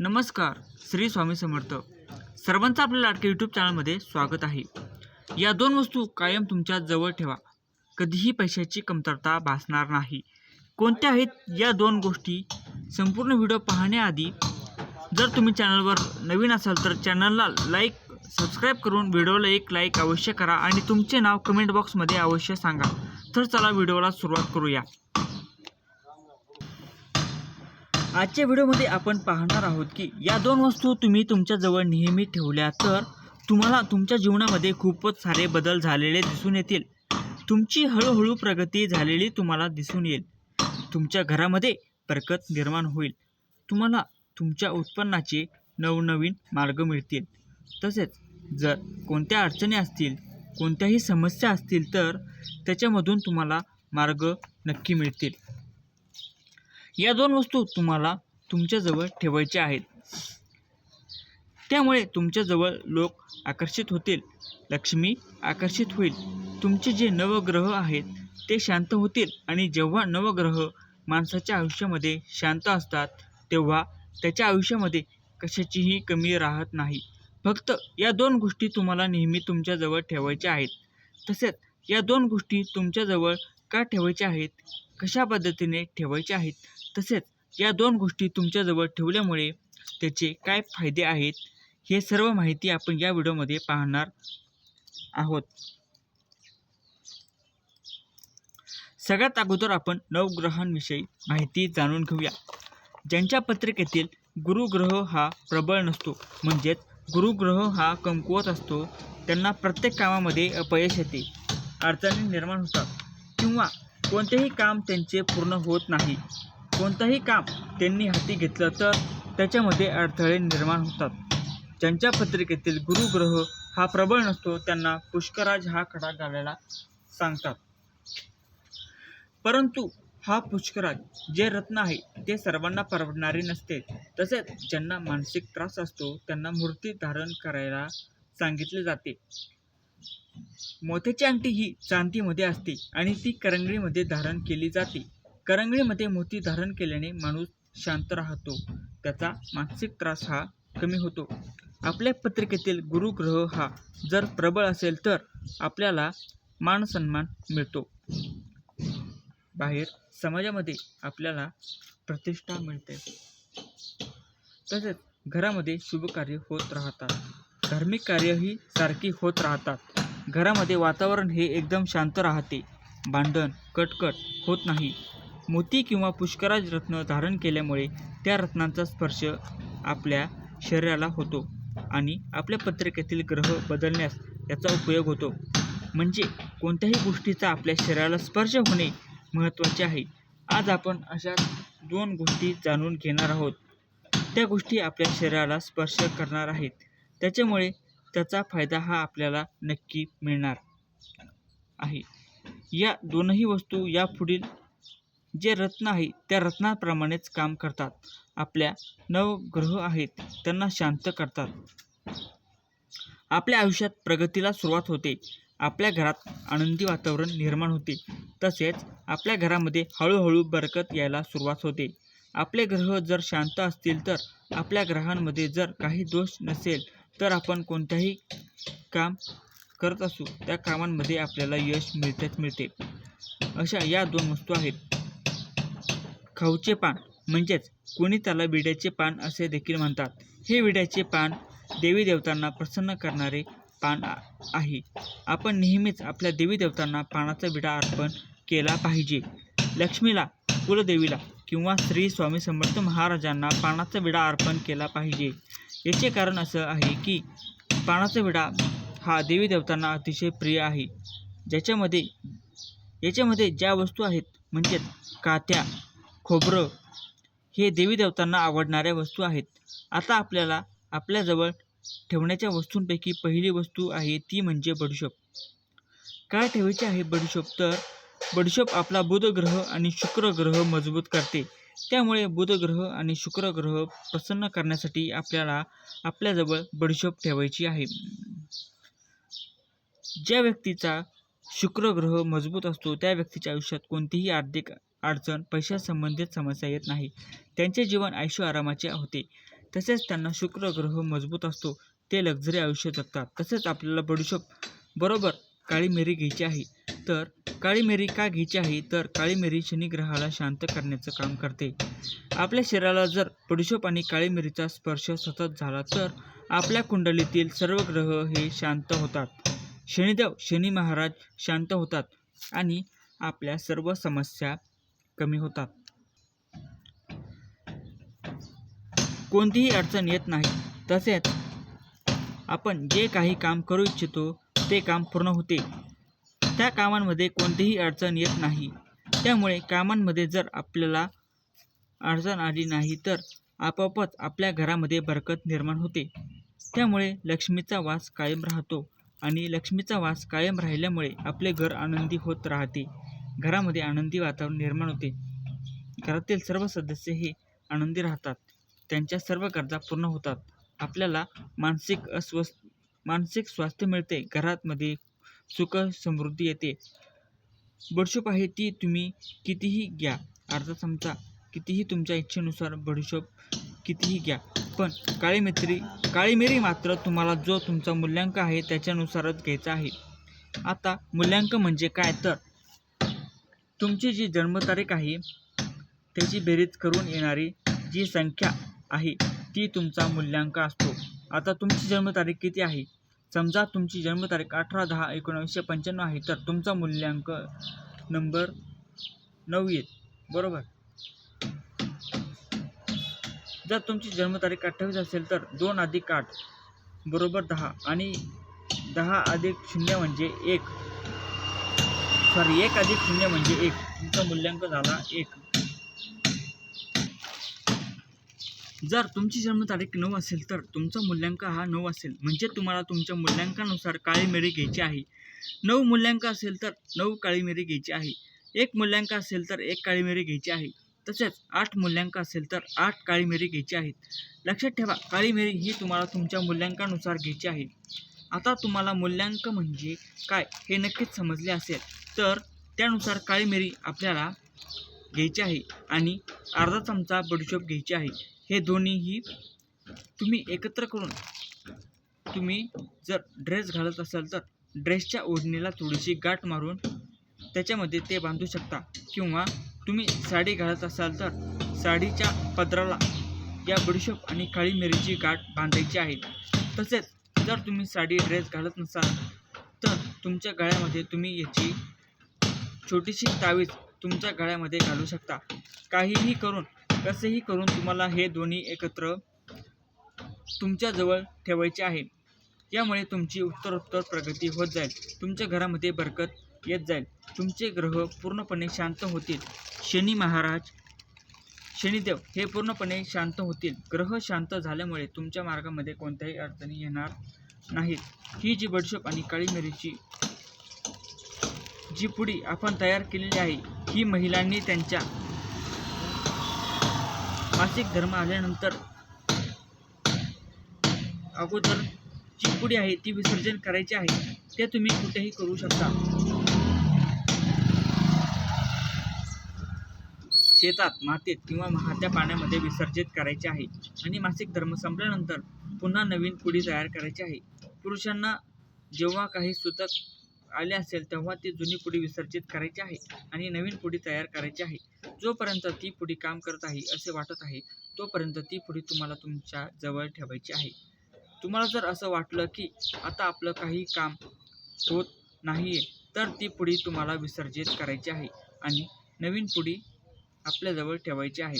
नमस्कार श्री स्वामी समर्थ. सर्वांचं आपल्या लाडक्या यूट्यूब चॅनलमध्ये स्वागत आहे. या दोन वस्तू कायम तुमच्या जवळ ठेवा. कधीही पैशाची कमतरता भासणार नाही. कोणत्या आहेत या दोन गोष्टी? संपूर्ण व्हिडिओ पाहण्याआधी जर तुम्ही चॅनलवर नवीन असाल तर चॅनलला लाईक सबस्क्राईब करून व्हिडिओला एक लाईक अवश्य करा आणि तुमचे नाव कमेंट बॉक्समध्ये अवश्य सांगा. तर चला व्हिडिओला सुरुवात करूया. आजच्या व्हिडिओमध्ये आपण पाहणार आहोत की या दोन वस्तू तुम्ही तुमच्याजवळ नेहमी ठेवल्या तर तुम्हाला तुमच्या जीवनामध्ये खूपच सारे बदल झालेले दिसून येतील. तुमची हळूहळू प्रगती झालेली तुम्हाला दिसून येईल. तुमच्या घरामध्ये बरकत निर्माण होईल. तुम्हाला तुमच्या उत्पन्नाचे नवनवीन मार्ग मिळतील. तसेच जर कोणत्या अडचणी असतील कोणत्याही समस्या असतील तर त्याच्यामधून तुम्हाला मार्ग नक्की मिळतील. या दोन वस्तू तुम्हाला तुमच्याजवळ ठेवायच्या आहेत. त्यामुळे तुमच्याजवळ लोक आकर्षित होतील. लक्ष्मी आकर्षित होईल. तुमचे जे नवग्रह आहेत ते शांत होतील आणि जेव्हा नवग्रह माणसाच्या आयुष्यामध्ये शांत असतात तेव्हा त्याच्या आयुष्यामध्ये कशाचीही कमी राहत नाही. फक्त या दोन गोष्टी तुम्हाला नेहमी तुमच्याजवळ ठेवायच्या आहेत. तसेच या दोन गोष्टी तुमच्याजवळ का ठेवायचे आहेत? कशा पद्धतीने ठेवायचे आहेत? तसेच या दोन गोष्टी तुमच्याजवळ ठेवल्यामुळे त्याचे काय फायदे आहेत? हे सर्व माहिती आपण या व्हिडिओमध्ये पाहणार आहोत. सगळ्यात अगोदर आपण नवग्रहांविषयी माहिती जाणून घेऊया. ज्यांच्या पत्रिकेतील गुरुग्रह हा प्रबळ नसतो म्हणजेच गुरुग्रह हा कमकुवत असतो त्यांना प्रत्येक कामामध्ये अपयश येते. अडचणी निर्माण होतात. किंवा कोणतेही काम त्यांचे पूर्ण होत नाही. कोणतंही काम त्यांनी हाती घेतलं तर त्याच्यामध्ये अडथळे निर्माण होतात. ज्यांच्या पत्रिकेतील गुरुग्रह हा प्रबळ नसतो त्यांना पुष्कराज हा खडा घालायला सांगतात. परंतु हा पुष्कराज जे रत्न आहे ते सर्वांना परवडणारे नसते. तसेच ज्यांना मानसिक त्रास असतो त्यांना मूर्ती धारण करायला सांगितले जाते. मोत्याची अंगठी ही चांदीमध्ये असते आणि ती करंगळीमध्ये धारण केली जाते. करंगळीमध्ये मोती धारण केल्याने माणूस शांत राहतो. त्याचा मानसिक त्रास हा कमी होतो. आपल्या पत्रिकेतील गुरुग्रह हा जर प्रबळ असेल तर आपल्याला मानसन्मान मिळतो. बाहेर समाजामध्ये आपल्याला प्रतिष्ठा मिळते. तसेच घरामध्ये शुभ कार्य होत राहतात. धार्मिक कार्यही सारखी होत राहतात. घरामध्ये वातावरण हे एकदम शांत राहते. भांडण कटकट होत नाही. मोती किंवा पुष्कराज रत्न धारण केल्यामुळे त्या रत्नांचा स्पर्श आपल्या शरीराला होतो आणि आपल्या पत्रिकेतील ग्रह बदलण्यास याचा उपयोग होतो. म्हणजे कोणत्याही गोष्टीचा आपल्या शरीराला स्पर्श होणे महत्त्वाचे आहे. आज आपण अशा दोन गोष्टी जाणून घेणार आहोत. त्या गोष्टी आपल्या शरीराला स्पर्श करणार आहेत. त्याच्यामुळे त्याचा फायदा हा आपल्याला नक्की मिळणार आहे. या दोनही वस्तू या पुढील जे रत्न आहे त्या रत्नाप्रमाणेच काम करतात. आपल्या नवग्रह आहेत त्यांना शांत करतात. आपल्या आयुष्यात प्रगतीला सुरुवात होते. आपल्या घरात आनंदी वातावरण निर्माण होते. तसेच आपल्या घरामध्ये हळूहळू बरकत यायला सुरुवात होते. आपले ग्रह जर शांत असतील तर आपल्या ग्रहांमध्ये जर काही दोष नसेल तर आपण कोणत्याही काम करत असू त्या कामांमध्ये आपल्याला यश मिळतेच मिळते. अशा या दोन वस्तू आहेत. खाऊचे पान म्हणजेच कोणी त्याला विड्याचे पान असे देखील म्हणतात. हे विड्याचे पान देवी देवतांना प्रसन्न करणारे पान आहे. आपण नेहमीच आपल्या देवी देवतांना पानाचा विडा अर्पण केला पाहिजे. लक्ष्मीला कुलदेवीला किंवा श्री स्वामी समर्थ महाराजांना पानाचा विडा अर्पण केला पाहिजे. याचे कारण असं आहे की पानाचा विडा हा देवी देवतांना अतिशय प्रिय आहे. ज्याच्यामध्ये याच्यामध्ये ज्या वस्तू आहेत म्हणजेच कात्या खोबरं हे देवी देवतांना आवडणाऱ्या वस्तू आहेत. आता आपल्याला आपल्याजवळ ठेवण्याच्या वस्तूंपैकी पहिली वस्तू आहे ती म्हणजे बडीशोप. काय ठेवायचे आहे बडीशोप? तर बडीशोप आपला बुध ग्रह आणि शुक्र ग्रह मजबूत करते. त्यामुळे बुध ग्रह आणि शुक्र ग्रह प्रसन्न करण्यासाठी आपल्याला आपल्याजवळ बडीशोप ठेवायची आहे. ज्या व्यक्तीचा शुक्र ग्रह मजबूत असतो त्या व्यक्तीच्या आयुष्यात कोणतीही आर्थिक अडचण पैशासंबंधित समस्या येत नाही. त्यांचे जीवन आयुष्य आरामाचे होते. तसेच त्यांना शुक्र ग्रह मजबूत असतो ते लक्झरी आयुष्य जगतात. तसेच आपल्याला बडीशोप बरोबर काळी मिरी घ्यायची आहे. तर काळी मिरी का घ्यायची आहे? तर काळी मिरी शनिग्रहाला शांत करण्याचं काम करते. आपल्या शरीराला जर बडीशोप आणि काळी मिरीचा स्पर्श सतत झाला तर आपल्या कुंडलीतील सर्व ग्रह हे शांत होतात. शनिदेव शनी महाराज शांत होतात आणि आपल्या सर्व समस्या कमी होतात. कोणतीही अडचण येत नाही. तसेच आपण जे काही काम करू इच्छितो ते काम पूर्ण होते. त्या कामांमध्ये कोणतीही अडचण येत नाही. त्यामुळे कामांमध्ये जर आपल्याला अडचण आली नाही तर आपोआपच आपल्या घरामध्ये बरकत निर्माण होते. त्यामुळे लक्ष्मीचा वास कायम राहतो आणि लक्ष्मीचा वास कायम राहिल्यामुळे आपले घर आनंदी होत राहते. घरामध्ये आनंदी वातावरण निर्माण होते. घरातील सर्व सदस्य हे आनंदी राहतात. त्यांच्या सर्व गरजा पूर्ण होतात. आपल्याला मानसिक अस्वस्थ मानसिक स्वास्थ्य मिळते. घरातमध्ये सुख समृद्धी येते. बडशोप आहे ती तुम्ही कितीही घ्या. अर्धा चमचा कितीही तुमच्या इच्छेनुसार बडशोप कितीही घ्या. पण काळी मित्री काळी मिरी मात्र तुम्हाला जो तुमचा मूल्यांक आहे त्याच्यानुसारच घ्यायचा आहे. आता मूल्यांक म्हणजे काय? तर तुमची जी जन्मतारीख आहे त्याची बेरीज करून येणारी जी संख्या आहे ती तुमचा मूल्यांक असतो. आता तुमची जन्मतारीख किती आहे? समजा तुमची जन्मतारीख अठरा दहा एकोणावीसशे पंच्याण्णव आहे तर तुमचा मूल्यांक नंबर नऊ येत बरोबर? जर तुमची जन्मतारीख अठ्ठावीस असेल तर दोन अधिक आठ बरोबर दहा आणि दहा अधिक शून्य म्हणजे एक. सॉरी एक अधिक शून्य म्हणजे एक. तुमचा मूल्यांक झाला एक. जर तुमची जन्मतारीख नऊ असेल तर तुमचा मूल्यांक हा नऊ असेल. म्हणजे तुम्हाला तुमच्या मूल्यांकानुसार काळी मिरी घ्यायची आहे. नऊ मूल्यांक असेल तर नऊ काळी मिरी घ्यायची आहे. एक मूल्यांक असेल तर एक काळी मिरी घ्यायची आहे. तसेच आठ मूल्यांक असेल तर आठ काळी मिरी घ्यायची आहेत लक्षात ठेवा काळी मिरी ही तुम्हाला तुमच्या मूल्यांकानुसार घ्यायची आहे. आता तुम्हाला मूल्यांक म्हणजे काय हे नक्कीच समजले असेल तर त्यानुसार काळी मिरी आपल्याला घ्यायची आहे आणि अर्धा चमचा बडीशोप घ्यायची आहे. हे दोन्हीही तुम्ही एकत्र करून तुम्ही जर ड्रेस घालत असाल तर ड्रेसच्या ओढणीला थोडीशी गाठ मारून त्याच्यामध्ये ते बांधू शकता. किंवा तुम्ही साडी घालत असाल तर साडीच्या पदराला या बडीशोप आणि काळी मिरीची गाठ बांधायची आहे. तसेच जर तुम्ही साडी ड्रेस घालत नसाल तर तुमच्या गळ्यामध्ये तुम्ही याची छोटीशी तावीज तुमच्या गळ्यामध्ये घालू शकता. काहीही करून कसेही करून तुम्हाला हे दोन्ही एकत्र तुमच्याजवळ ठेवायचे आहे. यामुळे तुमची उत्तरोत्तर प्रगती होत जाईल. तुमच्या घरामध्ये बरकत येत जाईल. तुमचे ग्रह पूर्णपणे शांत होतील. शनी महाराज शनिदेव हे पूर्णपणे शांत होतील. ग्रह शांत झाल्यामुळे तुमच्या मार्गामध्ये कोणत्याही अडचणी येणार नाहीत. ही जी बडशोप आणि काळी मिरीची जी पुडी आपण तयार केलेली आहे ही महिलांनी त्यांच्या मासिक धर्म आल्यानंतर अगोदर जी पुडी आहे ती विसर्जन करायची आहे. ते तुम्ही कुठेही करू शकता. शेतात मातीत किंवा वाहत्या पाण्यामध्ये विसर्जित करायचे आहे. आणि मासिक धर्म संपल्यानंतर पुन्हा नवीन पुडी तयार करायची आहे. पुरुषांना जेव्हा काही सुतक आले असेल तेव्हा ती जुनी पुडी विसर्जित करायची आहे आणि नवीन पुडी तयार करायची आहे. जोपर्यंत ती पुडी काम करत आहे असे वाटत आहे तोपर्यंत ती पुडी तुम्हाला तुमच्या जवळ ठेवायची आहे. तुम्हाला जर असं वाटलं की आता आपलं काही काम होत नाही आहे तर ती पुडी तुम्हाला विसर्जित करायची आहे आणि नवीन पुडी आपल्याजवळ ठेवायची आहे.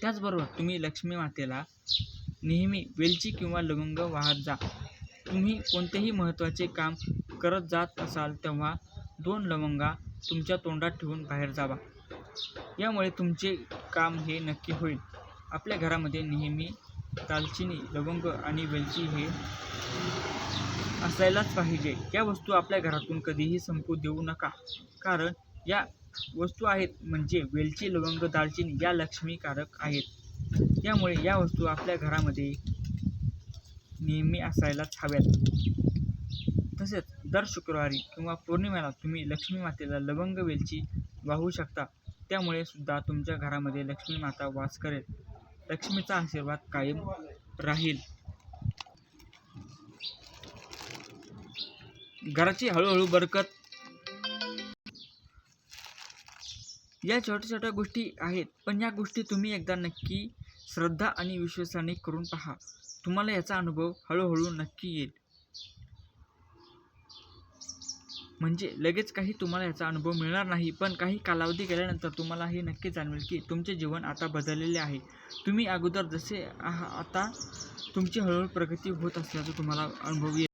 त्याचबरोबर तुम्ही लक्ष्मी मातेला नेहमी वेलची किंवा लवंग वाहत जा. तुम्ही कोणतेही महत्त्वाचे काम करत जात असाल तेव्हा दोन लवंगा तुमच्या तोंडात ठेवून बाहेर जावा. यामुळे तुमचे काम हे नक्की होईल. आपल्या घरामध्ये नेहमी दालचिनी लवंग आणि वेलची हे असायलाच पाहिजे. या वस्तू आपल्या घरातून कधीही संपू देऊ नका. कारण या वस्तू आहेत म्हणजे वेलची लवंग दालचिनी या लक्ष्मीकारक आहेत. त्यामुळे या वस्तू आपल्या घरामध्ये नेहमी असायलाच हव्यात. तसेच दर शुक्रवारी किंवा पौर्णिमेला तुम्ही लक्ष्मी मातेला लवंग वेलची वाहू शकता. त्यामुळे सुद्धा तुमच्या घरामध्ये लक्ष्मी माता वास करेल. लक्ष्मीचा आशीर्वाद कायम राहील. घराची हळूहळू बरकत या छोट्या छोट्या गोष्टी आहेत पण या गोष्टी तुम्ही एकदा नक्की श्रद्धा आणि विश्वासाने करून पहा. तुम्हाला याचा अनुभव हळूहळू नक्की येईल. म्हणजे लगेच काही तुम्हाला याचा अनुभव मिळणार नाही पण काही कालावधी गेल्यानंतर तुम्हाला हे नक्की जाणवेल की तुमचे जीवन आता बदललेले आहे. तुम्ही अगोदर जसे आहा आता तुमची हळूहळू प्रगती होत असल्याचा तुम्हाला अनुभव येईल.